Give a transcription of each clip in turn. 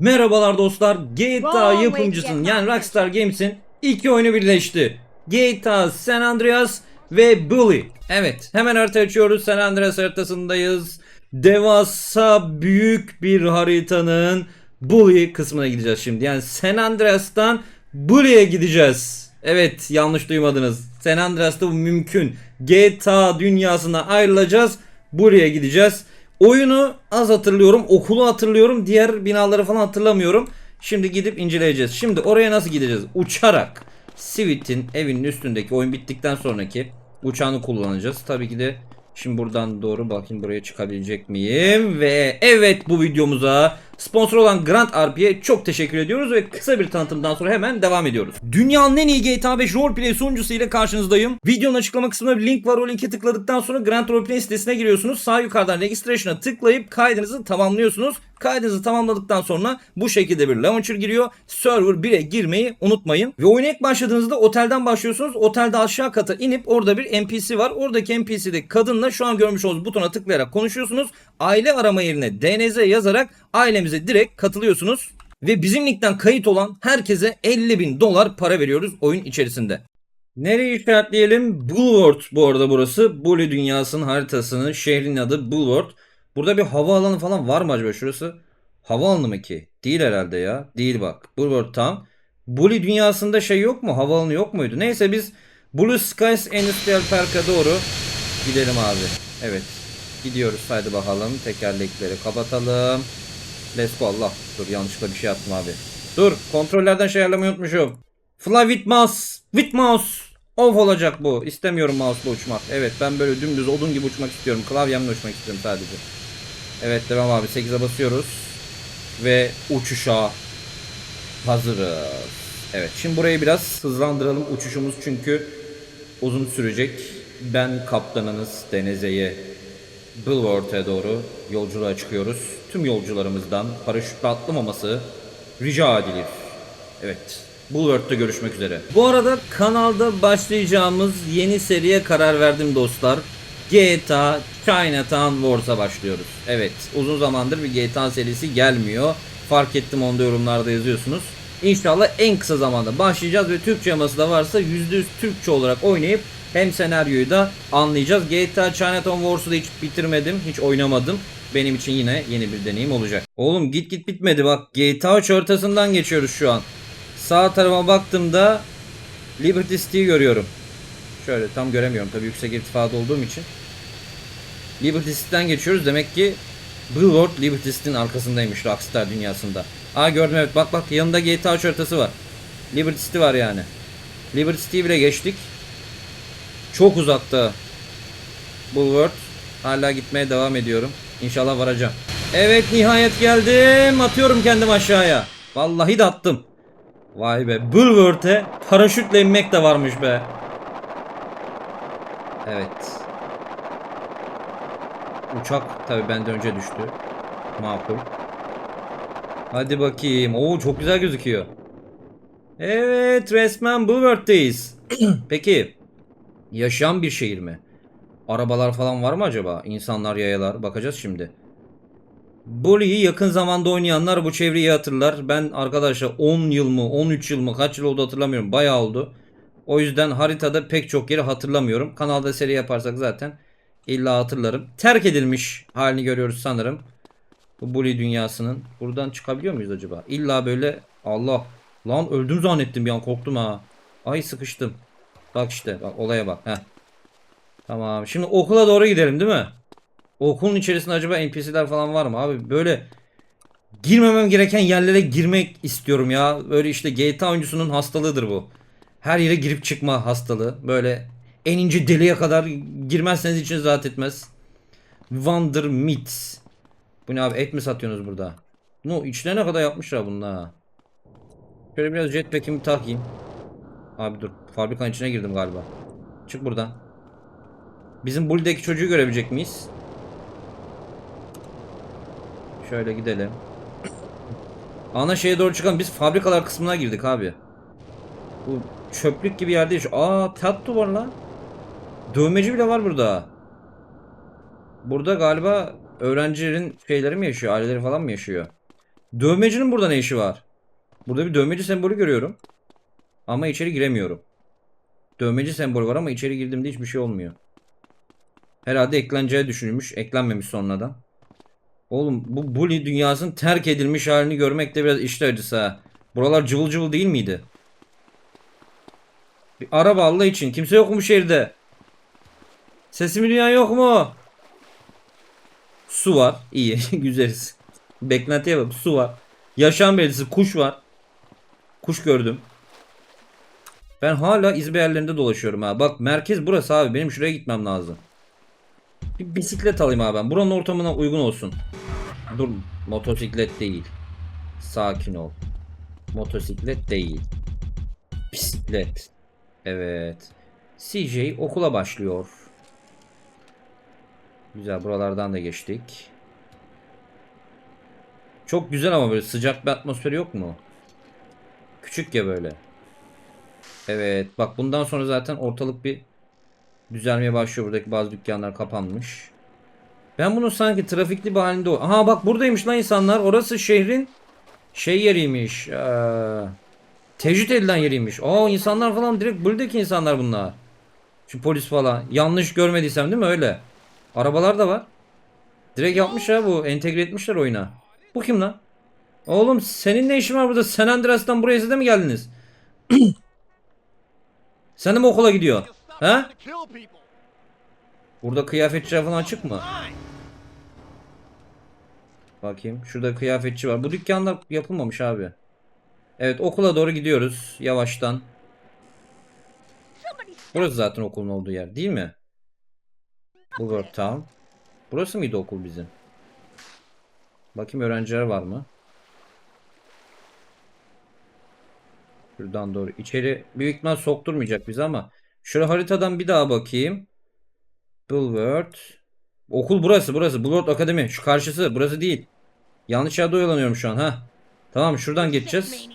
Merhabalar dostlar. GTA Wow, yapımcısının yani Rockstar Games'in iki oyunu birleşti. GTA San Andreas ve Bully. Evet hemen harita açıyoruz. San Andreas haritasındayız. Devasa büyük bir haritanın Bully kısmına gideceğiz şimdi. Yani San Andreas'tan Bully'e gideceğiz. Evet yanlış duymadınız. San Andreas'ta bu mümkün. GTA dünyasına ayrılacağız. Buraya gideceğiz. Oyunu az hatırlıyorum. Okulu hatırlıyorum. Diğer binaları falan hatırlamıyorum. Şimdi gidip inceleyeceğiz. Şimdi oraya nasıl gideceğiz? Uçarak. Sivit'in evinin üstündeki oyun bittikten sonraki uçağını kullanacağız. Tabii ki de şimdi buradan doğru bakayım buraya çıkabilecek miyim? Ve evet bu videomuza sponsor olan Grand RP'ye çok teşekkür ediyoruz ve kısa bir tanıtımdan sonra hemen devam ediyoruz. Dünyanın en iyi GTA 5 roleplay sunucusu ile karşınızdayım. Videonun açıklama kısmında bir link var. O linke tıkladıktan sonra Grand Roleplay sitesine giriyorsunuz. Sağ yukarıdan registration'a tıklayıp kaydınızı tamamlıyorsunuz. Kaydınızı tamamladıktan sonra bu şekilde bir launcher giriyor. Server 1'e girmeyi unutmayın. Ve oyuna ilk başladığınızda otelden başlıyorsunuz. Otelde aşağı kata inip orada bir NPC var. Oradaki NPC'de kadınla şu an görmüş olduğunuz butona tıklayarak konuşuyorsunuz. Aile arama yerine DNZ yazarak ailemize direkt katılıyorsunuz. Ve bizim linkten kayıt olan herkese 50 bin dolar para veriyoruz oyun içerisinde. Nereyi işaretleyelim? Bulward bu arada burası. Bully dünyasının haritasının şehrin adı Bulward. Burada bir havaalanı falan var mı acaba şurası? Havaalanı mı ki? Değil herhalde ya. Değil bak. Bulward tam. Bully dünyasında şey yok mu? Havaalanı yok muydu? Neyse biz Blue Skies Industrial Park'a doğru gidelim abi. Evet. Gidiyoruz. Hadi bakalım. Tekerlekleri kapatalım. Let's go Allah. Dur yanlışlıkla bir şey yaptım abi. Dur. Kontrollerden şey ayarlamayı unutmuşum. Fly with mouse. With mouse. Off olacak bu. İstemiyorum mouse'la uçmak. Evet ben böyle dümdüz odun gibi uçmak istiyorum. Klavyemle uçmak istiyorum sadece. Evet devam abi. 8'e basıyoruz. Ve uçuşa hazırız. Evet şimdi burayı biraz hızlandıralım uçuşumuz çünkü uzun sürecek. Ben kaptanınız Deneze'ye Bulwark'e doğru yolculuğa çıkıyoruz. Tüm yolcularımızdan paraşütle atlamaması rica edilir. Evet. Bulwark'ta görüşmek üzere. Bu arada kanalda başlayacağımız yeni seriye karar verdim dostlar. GTA Chinatown Wars'a başlıyoruz. Evet uzun zamandır bir GTA serisi gelmiyor. Fark ettim onda yorumlarda yazıyorsunuz. İnşallah en kısa zamanda başlayacağız ve Türkçe yaması da varsa %100 Türkçe olarak oynayıp hem senaryoyu da anlayacağız. GTA Chinatown Wars'u da hiç bitirmedim. Hiç oynamadım. Benim için yine yeni bir deneyim olacak. Oğlum git git bitmedi bak. GTA 3 haritasından geçiyoruz şu an. Sağ tarafa baktığımda Liberty City'yi görüyorum. Şöyle tam göremiyorum tabii yüksek irtifada olduğum için. Liberty City'den geçiyoruz. Demek ki Bulwark Liberty City'nin arkasındaymış Rockstar dünyasında. Aa gördüm evet bak bak yanında GTA 3 haritası var. Liberty City var yani. Liberty City'yi bile geçtik. Çok uzakta. Bulwark. Hala gitmeye devam ediyorum. İnşallah varacağım. Evet nihayet geldim. Atıyorum kendim aşağıya. Vallahi de attım. Vay be. Bulwark'e paraşütle inmek de varmış be. Evet. Uçak tabi benden önce düştü. Makul. Hadi bakayım. Oo çok güzel gözüküyor. Evet resmen Bulwark'teyiz. Peki. Yaşayan bir şehir mi? Arabalar falan var mı acaba? İnsanlar, yayalar. Bakacağız şimdi. Bully'yi yakın zamanda oynayanlar bu çevreyi hatırlar. Ben arkadaşlar 10 yıl mı 13 yıl mı kaç yıl oldu hatırlamıyorum. Bayağı oldu. O yüzden haritada pek çok yeri hatırlamıyorum. Kanalda seri yaparsak zaten illa hatırlarım. Terk edilmiş halini görüyoruz sanırım. Bu Bully dünyasının. Buradan çıkabiliyor muyuz acaba? İlla böyle Allah. Lan öldüm zannettim bir an korktum ha. Ay sıkıştım. Bak işte bak olaya bak. Heh. Tamam. Şimdi okula doğru gidelim değil mi? Okulun içerisinde acaba NPC'ler falan var mı abi? Böyle girmemem gereken yerlere girmek istiyorum ya. Böyle işte GTA oyuncusunun hastalığıdır bu. Her yere girip çıkma hastalığı. Böyle en ince deliğe kadar girmezseniz için rahat etmez. Wonder Meat. Bu ne abi et mi satıyorsunuz burada? No içlerine kadar yapmışlar bunlar. Şöyle biraz jetpack'imi takayım. Abi dur fabrikanın içine girdim galiba. Çık buradan. Bizim Bully'deki çocuğu görebilecek miyiz? Şöyle gidelim. Ana şeye doğru çıkalım. Biz fabrikalar kısmına girdik abi. Bu çöplük gibi yerde şu. Aa tatlı var lan. Dövmeci bile var burada. Burada galiba öğrencilerin şeyleri mi yaşıyor? Aileleri falan mı yaşıyor? Dövmecinin burada ne işi var? Burada bir dövmeci sembolü görüyorum. Ama içeri giremiyorum. Dövmeci sembolü var ama içeri girdiğimde hiçbir şey olmuyor. Herhalde ekleneceği düşünülmüş. Eklenmemiş sonradan. Oğlum bu bully dünyasının terk edilmiş halini görmek de biraz işte acısı ha. Buralar cıvıl cıvıl değil miydi? Bir araba Allah için. Kimse yok mu şehirde? Sesimi duyan yok mu? Su var. İyi. Güzeliz. Beklentiye bak. Su var. Yaşam belirtisi. Kuş var. Kuş gördüm. Ben hala İzmir yerlerinde dolaşıyorum ha. Bak merkez burası abi. Benim şuraya gitmem lazım. Bir bisiklet alayım abi ben. Buranın ortamına uygun olsun. Dur. Motosiklet değil. Sakin ol. Motosiklet değil. Bisiklet. Evet. CJ okula başlıyor. Güzel buralardan da geçtik. Çok güzel ama böyle sıcak bir atmosferi yok mu? Küçük ya böyle. Evet bak bundan sonra zaten ortalık bir düzelmeye başlıyor. Buradaki bazı dükkanlar kapanmış. Ben bunu sanki trafikli bir halinde... Aha bak buradaymış lan insanlar. Orası şehrin şey yeriymiş. Ee, tecrit edilen yeriymiş. Aa insanlar falan direkt buradaki insanlar bunlar. Şu polis falan. Yanlış görmediysem değil mi öyle? Arabalar da var. Direkt yapmış ha bu. Entegre etmişler oyuna. Bu kim lan? Oğlum senin ne işin var burada? San Andreas'tan buraya siz de mi geldiniz? Sen de mi okula gidiyorsun? Ha? Burada kıyafetçi falan açık mı? Bakayım. Şurada kıyafetçi var. Bu dükkanlar yapılmamış abi. Evet okula doğru gidiyoruz. Yavaştan. Burası zaten okulun olduğu yer değil mi? Bulwark Town. Burası mıydı okul bizim? Bakayım öğrenciler var mı? Şuradan doğru. İçeri büyük ihtimal sokturmayacak bizi ama. Şöyle haritadan bir daha bakayım. Bulwark. Okul burası burası. Bulwark Akademi. Şu karşısı. Burası değil. Yanlış yerde oyalanıyorum şu an ha. Tamam şuradan geçeceğiz.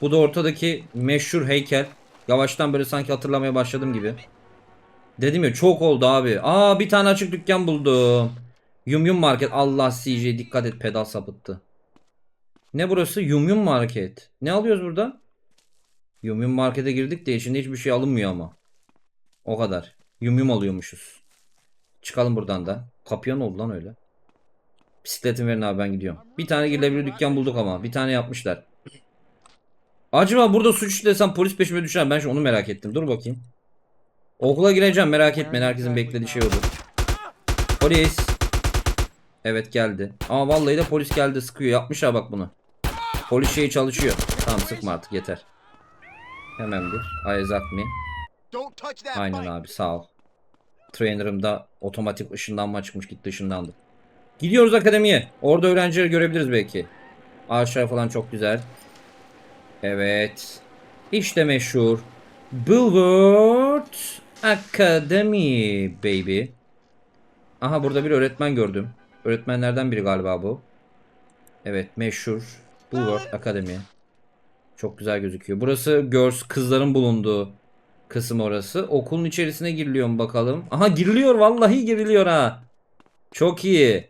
Bu da ortadaki meşhur heykel. Yavaştan böyle sanki hatırlamaya başladım gibi. Dedim ya çok oldu abi. Aa bir tane açık dükkan buldum. Yum Yum Market. Allah CJ dikkat et pedal sapıttı. Ne burası? Yum Yum Market. Ne alıyoruz burada? Yum Yum Market'e girdik de içinde hiçbir şey alınmıyor ama. O kadar. Yum Yum alıyormuşuz. Çıkalım buradan da. Kapıya ne oldu lan öyle? Bisikletimi verin abi ben gidiyorum. Bir tane girilebilir dükkan bulduk ama. Bir tane yapmışlar. Acaba burada suç işlesem polis peşime düşer. Ben şu onu merak ettim. Dur bakayım. Okula gireceğim merak etmeyin. Herkesin beklediği şey olur. Polis. Evet geldi. Ama vallahi de polis geldi sıkıyor. Yapmış ha bak bunu. Polis şeyi çalışıyor. Tamam sıkma artık yeter. Hemen bir. Isaac me. Aynen abi sağ ol. Trainer'ımda otomatik ışınlanma çıkmış gitti ışınlandı. Gidiyoruz akademiye. Orada öğrencileri görebiliriz belki. Ağaçlar falan çok güzel. Evet. İşte meşhur. Bulward Academy baby. Aha burada bir öğretmen gördüm. Öğretmenlerden biri galiba bu. Evet meşhur. Bulward Academy. Çok güzel gözüküyor. Burası girls kızların bulunduğu kısım orası. Okulun içerisine giriliyor mu bakalım. Aha giriliyor vallahi giriliyor ha. Çok iyi.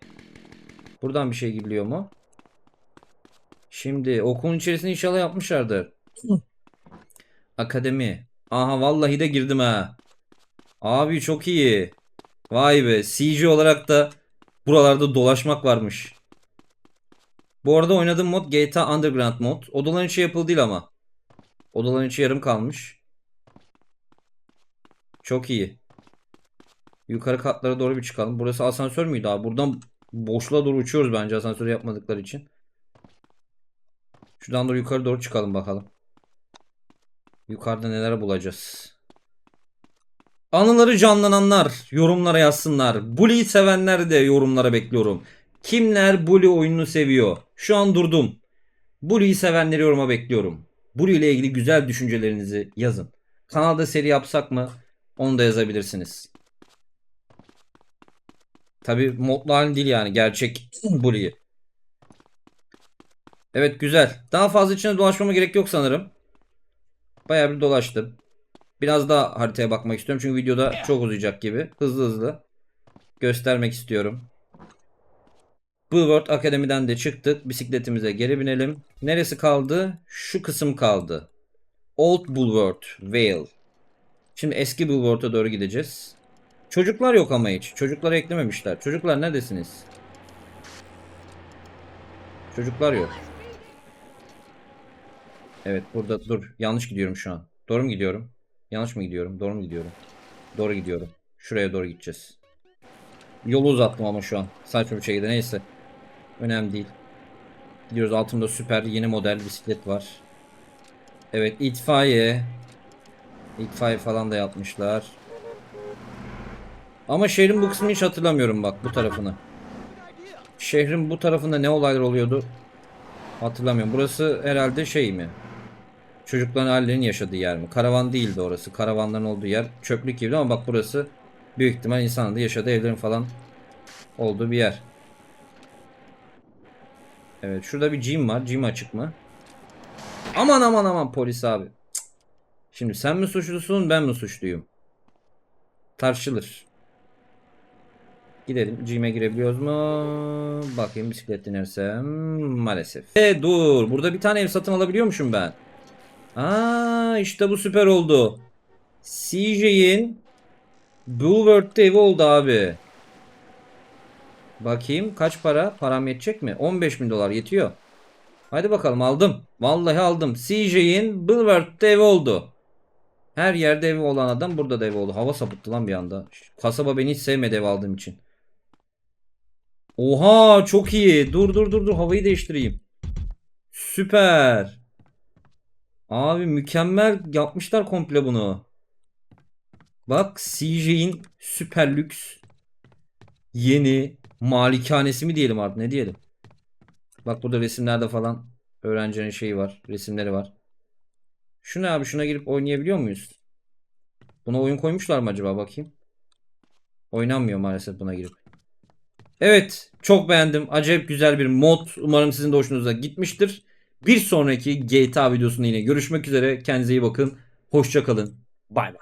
Buradan bir şey giriliyor mu? Şimdi okulun içerisinde inşallah yapmışlardır. Akademi. Aha vallahi de girdim ha. Abi çok iyi. Vay be. CG olarak da buralarda dolaşmak varmış. Bu arada oynadığım mod GTA Underground mod. Odaların içi yapıldı değil ama. Odaların içi yarım kalmış. Çok iyi. Yukarı katlara doğru bir çıkalım. Burası asansör müydü abi? Buradan boşluğa doğru uçuyoruz bence asansör yapmadıkları için. Şuradan doğru yukarı doğru çıkalım bakalım. Yukarıda neler bulacağız. Anıları canlananlar yorumlara yazsınlar. Bully'yi sevenler de yorumlara bekliyorum. Kimler Bully oyununu seviyor? Şu an durdum. Bully'yi sevenleri yoruma bekliyorum. Bully ile ilgili güzel düşüncelerinizi yazın. Kanalda seri yapsak mı? Onu da yazabilirsiniz. Tabi modlu halin değil yani gerçek Bully'yi. Evet güzel. Daha fazla içine dolaşmama gerek yok sanırım. Bayağı bir dolaştım. Biraz daha haritaya bakmak istiyorum. Çünkü videoda çok uzayacak gibi. Hızlı hızlı göstermek istiyorum. Bulworth Akademi'den de çıktık. Bisikletimize geri binelim. Neresi kaldı? Şu kısım kaldı. Old Bulworth, Vale. Şimdi eski Bulworth'a doğru gideceğiz. Çocuklar yok ama hiç. Çocukları eklememişler. Çocuklar neredesiniz? Çocuklar yok. Evet burada dur. Yanlış gidiyorum şu an. Doğru mu gidiyorum? Yanlış mı gidiyorum? Doğru mu gidiyorum? Doğru gidiyorum. Şuraya doğru gideceğiz. Yolu uzattım ama şu an. Saçma bir şekilde neyse. Önemli değil. Gidiyoruz altımda süper yeni model bisiklet var. Evet itfaiye. İtfaiye falan da yapmışlar. Ama şehrin bu kısmını hiç hatırlamıyorum bak bu tarafını. Şehrin bu tarafında ne olaylar oluyordu? Hatırlamıyorum. Burası herhalde şey mi? Çocukların ailelerinin yaşadığı yer mi? Karavan değildi orası. Karavanların olduğu yer çöplük gibiydi ama bak burası büyük ihtimal insanın da yaşadığı evlerin falan olduğu bir yer. Evet şurada bir gym var. Gym açık mı? Aman aman aman polis abi. Şimdi sen mi suçlusun ben mi suçluyum? Tartışılır. Gidelim. Gym'e girebiliyoruz mu? Bakayım bisiklet inersem. Maalesef. E dur. Burada bir tane ev satın alabiliyormuşum ben. Aa işte bu süper oldu. CJ'in Bulworth'te evi oldu abi. Bakayım kaç para? Param yetecek mi? 15 bin dolar yetiyor. Hadi bakalım aldım. Vallahi aldım. CJ'in Bulworth'te evi oldu. Her yerde evi olan adam burada da evi oldu. Hava sapıttı lan bir anda. Kasaba beni hiç sevmedi ev aldığım için. Oha çok iyi. Dur dur dur dur havayı değiştireyim. Süper. Abi mükemmel yapmışlar komple bunu. Bak CJ'in süper lüks yeni malikanesi mi diyelim artık ne diyelim. Bak burada resimlerde falan öğrencinin şeyi var. Resimleri var. Şu ne abi şuna girip oynayabiliyor muyuz? Buna oyun koymuşlar mı acaba bakayım. Oynanmıyor maalesef buna girip. Evet çok beğendim. Acayip güzel bir mod. Umarım sizin de hoşunuza gitmiştir. Bir sonraki GTA videosunda yine görüşmek üzere. Kendinize iyi bakın. Hoşça kalın. Bay bay.